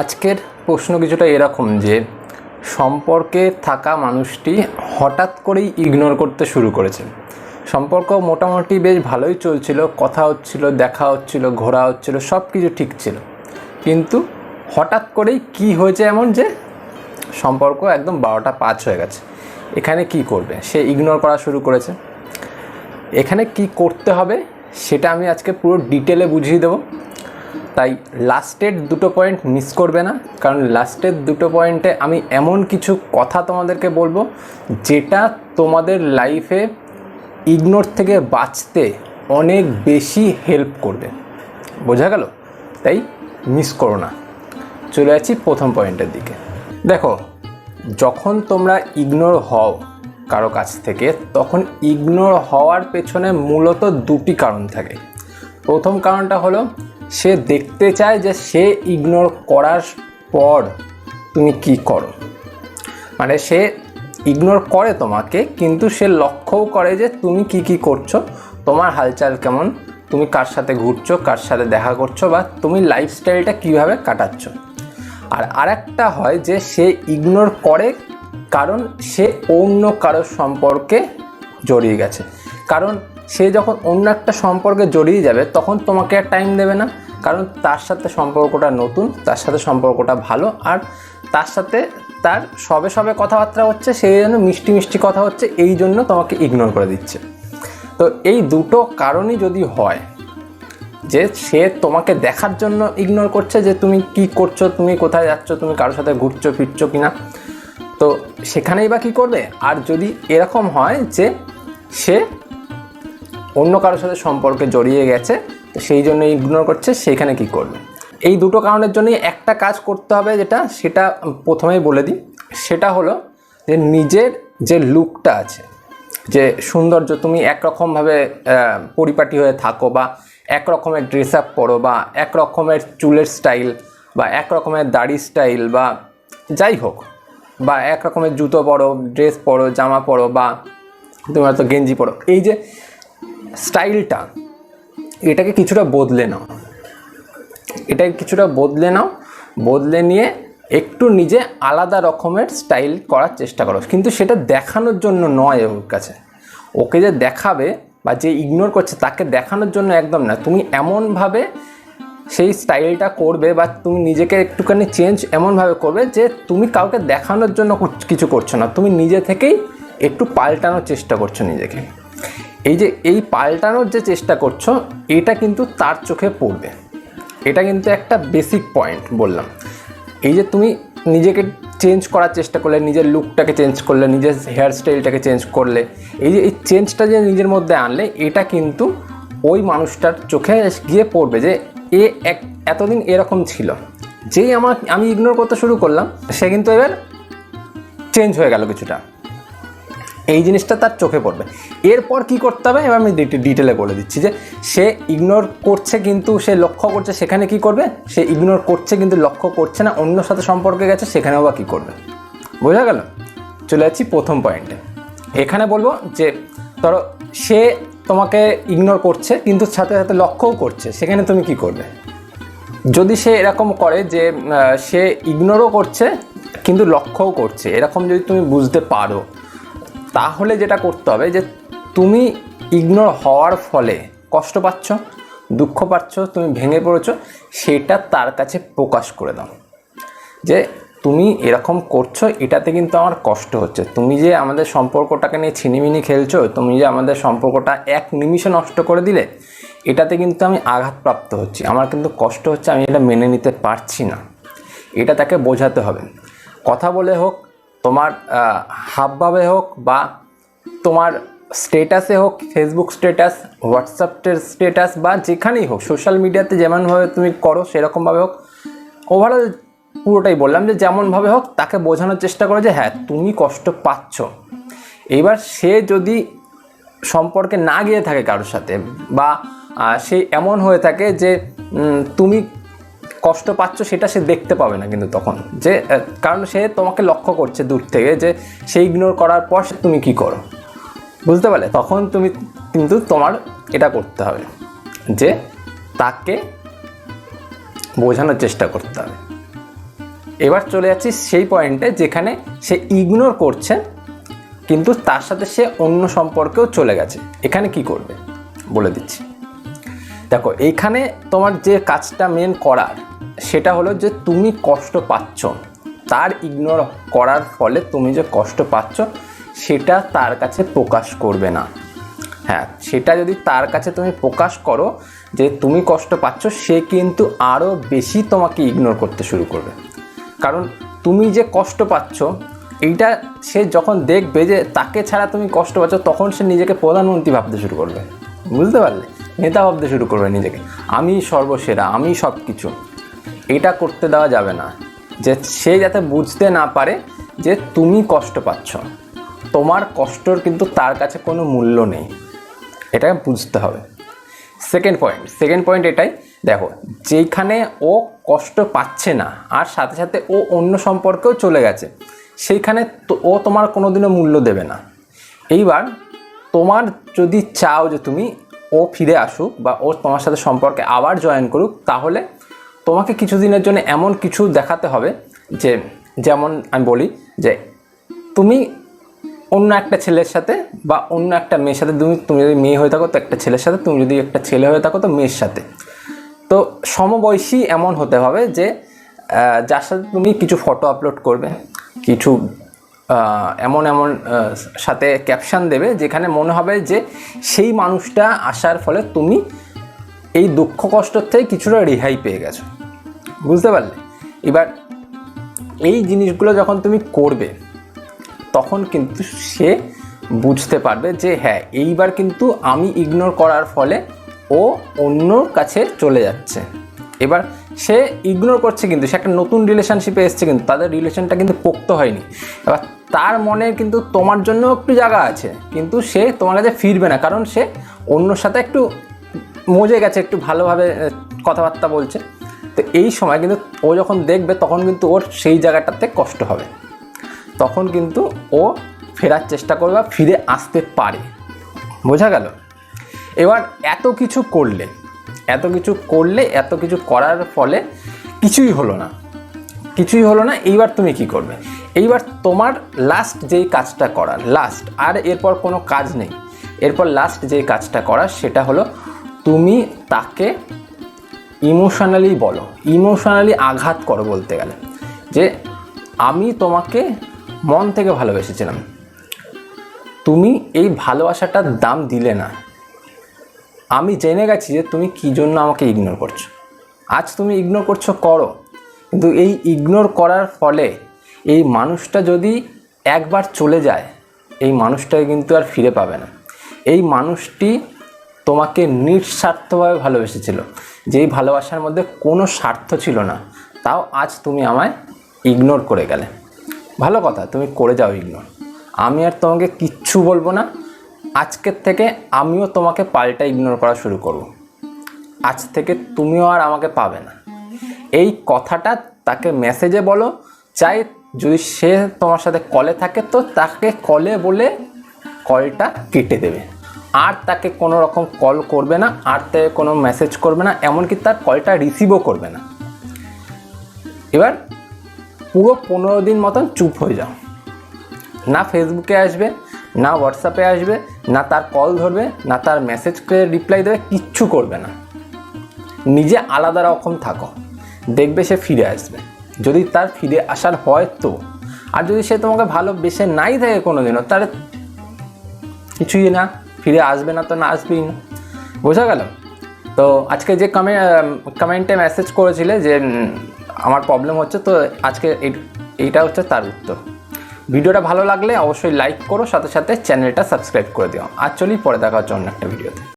আজকের প্রশ্ন কিছুটা এরকম যে, সম্পর্কে থাকা মানুষটি হঠাৎ করেই ইগনোর করতে শুরু করেছে। সম্পর্ক মোটামুটি বেশ ভালোই চলছিল, কথা হচ্ছিল, দেখা হচ্ছিল, ঘোরা হচ্ছিল সব কিছু ঠিক ছিল। কিন্তু হঠাৎ করেই কি হয়েছে এমন যে, সম্পর্ক একদম বারোটা পাঁচ হয়ে গেছে। এখানে কি করবে? সে ইগনোর করা শুরু করেছে। এখানে কি করতে হবে, সেটা আমি আজকে পুরো ডিটেলে বুঝিয়ে দেবো। তাই লাস্টের দুটো পয়েন্ট মিস করবে না, কারণ লাস্টের দুটো পয়েন্টে আমি এমন কিছু কথা তোমাদেরকে বলব, যেটা তোমাদের লাইফে ইগনোর থেকে বাঁচতে অনেক বেশি হেল্প করবে। বোঝা গেল? তাই মিস করো না। চলে যাচ্ছি প্রথম পয়েন্টের দিকে। দেখো, যখন তোমরা ইগনোর হও কারও কাছ থেকে, তখন ইগনোর হওয়ার পেছনে মূলত দুটি কারণ থাকে। প্রথম কারণটা হলো সে দেখতে চায় যে সে ইগনোর করার পর তুমি কি করো। মানে সে ইগনোর করে তোমাকে, কিন্তু সে লক্ষ্যও করে যে তুমি কি কি করছ, তোমার হালচাল কেমন, তুমি কার সাথে ঘুরছো, কার সাথে দেখা করছ বা তুমি লাইফস্টাইলটা কীভাবে কাটাচ্ছ। আর আরেকটা হয় যে সে ইগনোর করে কারণ সে অন্য কারোর সম্পর্কে জড়িয়ে গেছে। কারণ সে যখন অন্য একটা সম্পর্কে জড়িয়ে যাবে, তখন তোমাকে আর টাইম দেবে না। কারণ তার সাথে সম্পর্কটা নতুন, তার সাথে সম্পর্কটা ভালো, আর তার সাথে তার সবে সবে কথাবার্তা হচ্ছে সেই জন্য মিষ্টি মিষ্টি কথা হচ্ছে, এই জন্য তোমাকে ইগনোর করে দিচ্ছে। তো এই দুটো কারণই যদি হয়, যে সে তোমাকে দেখার জন্য ইগনোর করছে যে তুমি কি করছ, তুমি কোথায় যাচ্ছ, তুমি কারোর সাথে ঘুরছো, ফিরছো কি না তো সেখানেই বা কী করবে? আর যদি এরকম হয় যে সে অন্য কারোর সাথে সম্পর্কে জড়িয়ে গেছে, সেই জন্য ইগনোর করছে সেইখানে কি করবে? এই দুটো কারণের জন্যই একটা কাজ করতে হবে যেটা, সেটা প্রথমেই বলে দিই। সেটা হলো যে নিজের যে লুকটা আছে, যে সৌন্দর্য, তুমি একরকমভাবে পরিপাটি হয়ে থাকো বা এক রকমের ড্রেস আপ পরো বা এক রকমের চুলের স্টাইল বা এক রকমের দাড়ি স্টাইল বা যাই হোক, বা এক রকমের জুতো পরো ড্রেস পরো, জামা পরো বা তুমি হয়তো গেঞ্জি পরো। এই যে স্টাইলটা, এটাকে কিছুটা বদলে নাও। এটাকে কিছুটা বদলে নাও, বদলে নিয়ে একটু নিজে আলাদা রকমের স্টাইল করার চেষ্টা করো। কিন্তু সেটা দেখানোর জন্য নয় ওর কাছে। ওকে যে দেখাবে বা যে ইগনোর করছে, তাকে দেখানোর জন্য একদম না। তুমি এমনভাবে সেই স্টাইলটা করবে বা তুমি নিজেকে একটুখানি চেঞ্জ এমনভাবে করবে যে তুমি কাউকে দেখানোর জন্য কিছু করছ না। তুমি নিজে থেকেই একটু পাল্টানোর চেষ্টা করছ নিজেকে। এই যে এই পাল্টানোর যে চেষ্টা করছ, এটা কিন্তু তার চোখে পড়বে। এটা কিন্তু একটা বেসিক পয়েন্ট বললাম। এই যে তুমি নিজেকে চেঞ্জ করার চেষ্টা করলে, নিজের লুকটাকে চেঞ্জ করলে, নিজের হেয়ার স্টাইলটাকে চেঞ্জ করলে, এই যে এই চেঞ্জটা যে নিজের মধ্যে আনলে, এটা কিন্তু ওই মানুষটার চোখে গিয়ে পড়বে যে, এ এক, এতদিন এরকম ছিল। যেই আমার আমি ইগনোর করতে শুরু করলাম, সে কিন্তু এবার চেঞ্জ হয়ে গেল কিছুটা। এই জিনিসটা তার চোখে পড়বে। এরপর কি করতে হবে? এবার আমি ডিটেলে বলে দিচ্ছি যে, সে ইগনোর করছে কিন্তু, সে লক্ষ্য করছে সেখানে কি করবে? সে ইগনোর করছে কিন্তু, লক্ষ্য করছে না, অন্য সাথে সম্পর্কে গেছে, সেখানেও বা কী করবে? বোঝা গেল? চলে যাচ্ছি প্রথম পয়েন্টে এখানে বলব যে, ধরো, সে তোমাকে ইগনোর করছে, কিন্তু সাথে সাথে লক্ষ্যও করছে, সেখানে তুমি কি করবে? যদি সে এরকম করে যে সে ইগনোরও করছে, কিন্তু লক্ষ্যও করছে, এরকম যদি তুমি বুঝতে পারো তাহলে যেটা করতে হবে যে তুমি ইগনোর হওয়ার ফলে কষ্ট পাচ্ছ, দুঃখ পাচ্ছ, তুমি ভেঙে পড়েছ, সেটা তার কাছে প্রকাশ করে দাও। যে তুমি এরকম করছ, এটাতে কিন্তু আমার কষ্ট হচ্ছে। তুমি যে আমাদের সম্পর্কটাকে নিয়ে ছিনিমিনি খেলছো, তুমি যে আমাদের সম্পর্কটা এক নিমিষে নষ্ট করে দিলে, এটাতে কিন্তু আমি আঘাতপ্রাপ্ত হচ্ছি। আমার কিন্তু কষ্ট হচ্ছে, আমি এটা মেনে নিতে পারছি না। এটা তাকে বোঝাতে হবে। কথা বলে হোক তোমার হাবভাবে হোক বা তোমার স্টেটাসে হোক ফেসবুক স্টেটাস হোয়াটসঅ্যাপের স্টেটাস বা যেখানেই হোক সোশ্যাল মিডিয়াতে যেমনভাবে তুমি করো, সেরকমভাবে হোক ওভারঅল পুরোটাই বললাম যে যেমনভাবে হোক, তাকে বোঝানোর চেষ্টা করো যে হ্যাঁ তুমি কষ্ট পাচ্ছ। এবার সে যদি সম্পর্কে না গিয়ে থাকে কারোর সাথে বা সে এমন হয়ে থাকে যে তুমি কষ্ট পাচ্ছ সেটা সে দেখতে পাবে না কিন্তু তখন। যে কারণ সে তোমাকে লক্ষ্য করছে দূর থেকে যে, সে ইগনোর করার পর তুমি কি করো? বুঝতে পারলে? তখন তুমি, কিন্তু তোমার এটা করতে হবে যে, তাকে বোঝানোর চেষ্টা করতে হবে। এবার চলে যাচ্ছি সেই পয়েন্টে যেখানে সে ইগনোর করছে, কিন্তু তার সাথে সে অন্য সম্পর্কেও চলে গেছে। এখানে কি করবে? বলে দিচ্ছি। দেখো এইখানে তোমার যে কাজটা মেন করার সেটা হলো যে তুমি কষ্ট পাচ্ছ। তার ইগনোর করার ফলে তুমি যে কষ্ট পাচ্ছ, সেটা তার কাছে প্রকাশ করবে না। হ্যাঁ সেটা যদি তার কাছে তুমি প্রকাশ করো যে তুমি কষ্ট পাচ্ছ, সে কিন্তু আরও বেশি তোমাকে ইগনোর করতে শুরু করবে। কারণ তুমি যে কষ্ট পাচ্ছ, এইটা সে যখন দেখবে যে তাকে ছাড়া তুমি কষ্ট পাচ্ছ, তখন সে নিজেকে প্রধানমন্ত্রী ভাবতে শুরু করবে। বুঝতে পারলে? নেতা ভাবতে শুরু করবে নিজেকে। আমি সর্বসেরা, আমি সব কিছু এটা করতে দেওয়া যাবে না। যে সে যাতে বুঝতে না পারে যে তুমি কষ্ট পাচ্ছ। তোমার কষ্টর কিন্তু তার কাছে কোনো মূল্য নেই। এটা বুঝতে হবে। সেকেন্ড পয়েন্ট সেকেন্ড পয়েন্ট এটাই, দেখো যেখানে ও কষ্ট পাচ্ছে না, আর সাথে সাথে ও অন্য সম্পর্কেও চলে গেছে, সেইখানে ও তোমার কোনোদিনও মূল্য দেবে না। এইবার তোমার যদি চাও যে তুমি ও ফিরে আসুক বা ও তোমার সাথে সম্পর্কে আবার জয়েন করুক, তাহলে তোমাকে কিছুদিনের জন্য এমন কিছু দেখাতে হবে যে, যেমন আমি বলি যে, তুমি অন্য একটা ছেলের সাথে বা অন্য একটা মেয়ের সাথে, তুমি তুমি যদি মেয়ে হয়ে থাকো তো একটা ছেলের সাথে, তুমি যদি একটা ছেলে হয়ে থাকো তো মেয়ের সাথে। তো সমবয়সী এমন হতে হবে যে যার সাথে তুমি কিছু ফটো আপলোড করবে, কিছু এমন এমন সাথে ক্যাপশন দেবে যেখানে মনে হবে যে সেই মানুষটা আসার ফলে তুমি এই দুঃখ কষ্টর থেকে কিছুটা রেহাই পেয়ে গেছো। বুঝতে পারলে? এবার এই জিনিসগুলো যখন তুমি করবে, তখন কিন্তু সে বুঝতে পারবে যে হ্যাঁ এইবার কিন্তু আমি ইগনোর করার ফলে ও অন্যর কাছে চলে যাচ্ছে। এবার সে ইগনোর করছে কিন্তু, সে একটা নতুন রিলেশনশিপে এসছে কিন্তু, তাদের রিলেশনটা কিন্তু পোক্ত হয়নি। এবার তার মনে কিন্তু তোমার জন্য একটু জায়গা আছে, কিন্তু সে তোমার কাছে ফিরবে না, কারণ সে অন্যর সাথে একটু মজে গেছে, একটু ভালোভাবে কথাবার্তা বলছে। তো এই সময় কিন্তু ও যখন দেখবে, তখন কিন্তু ওর সেই জায়গাটাতে কষ্ট হবে। তখন কিন্তু ও ফেরার চেষ্টা করবে বা ফিরে আসতে পারে। বোঝা গেল? এবার এত কিছু করলে, এত কিছু করলে, এত কিছু করার ফলে কিছুই হলো না। কিছুই হলো না, এইবার তুমি কি করবে? এইবার তোমার লাস্ট যেই কাজটা করার লাস্ট আর এরপর কোনো কাজ নেই। এরপর লাস্ট যেই কাজটা করার, সেটা হলো তুমি তাকে ইমোশনালি বলো ইমোশনালি আঘাত করো বলতে গেলে, যে আমি তোমাকে মন থেকে ভালোবেসেছিলাম। তুমি এই ভালোবাসাটার দাম দিলে না। আমি জেনে গেছি যে তুমি কী জন্য আমাকে ইগনোর করছ। আজ তুমি ইগনোর করছ, করো। কিন্তু এই ইগনোর করার ফলে এই মানুষটা যদি একবার চলে যায়, এই মানুষটাকে কিন্তু আর ফিরে পাবে না। এই মানুষটি তোমাকে নিঃস্বার্থভাবে ভালোবেসেছিল। যেই ভালোবাসার মধ্যে কোনো স্বার্থ ছিল না, তাও আজ তুমি আমায় ইগনোর করে গেলে। ভালো কথা, তুমি করে যাও ইগনোর আমি আর তোমাকে কিচ্ছু বলব না। আজকের থেকে আমিও তোমাকে পাল্টা ইগনোর করা শুরু করব। আজ থেকে তুমিও আর আমাকে পাবে না। এই কথাটা তাকে মেসেজে বলো। চাই যদি সে তোমার সাথে কলে থাকে তো তাকে কলে বলে কলটা কেটে দেবে। আর তাকে কোনো রকম কল করবে না, আর তাকে কোনো মেসেজ করবে না, এমনকি তার কলটা রিসিভও করবে না। এবার পুরো পনেরো দিন মতন চুপ হয়ে যাও। না ফেসবুকে আসবে, না হোয়াটসঅ্যাপে আসবে, না তার কল ধরবে, না তার মেসেজকে রিপ্লাই দেবে, কিচ্ছু করবে না। নিজে আলাদা রকম থাকো। দেখবে সে ফিরে আসবে। যদি তার ফিরে আসার হয় তো। আর যদি সে তোমাকে ভালোবেসে নাই থাকে কোনোদিনও, তাহলে কিছুই না। ফিরে আসবে না তো না আসবেই না। বোঝা গেল? তো আজকে যে কমে কমেন্টে মেসেজ করেছিলে যে আমার প্রবলেম হচ্ছে, তো আজকে এই- এইটা হচ্ছে তার উত্তর। ভিডিওটা ভালো লাগলে অবশ্যই লাইক করো, সাথে সাথে চ্যানেলটা সাবস্ক্রাইব করে দিও। আর চলি পরে দেখা হচ্ছে অন্য একটা ভিডিওতে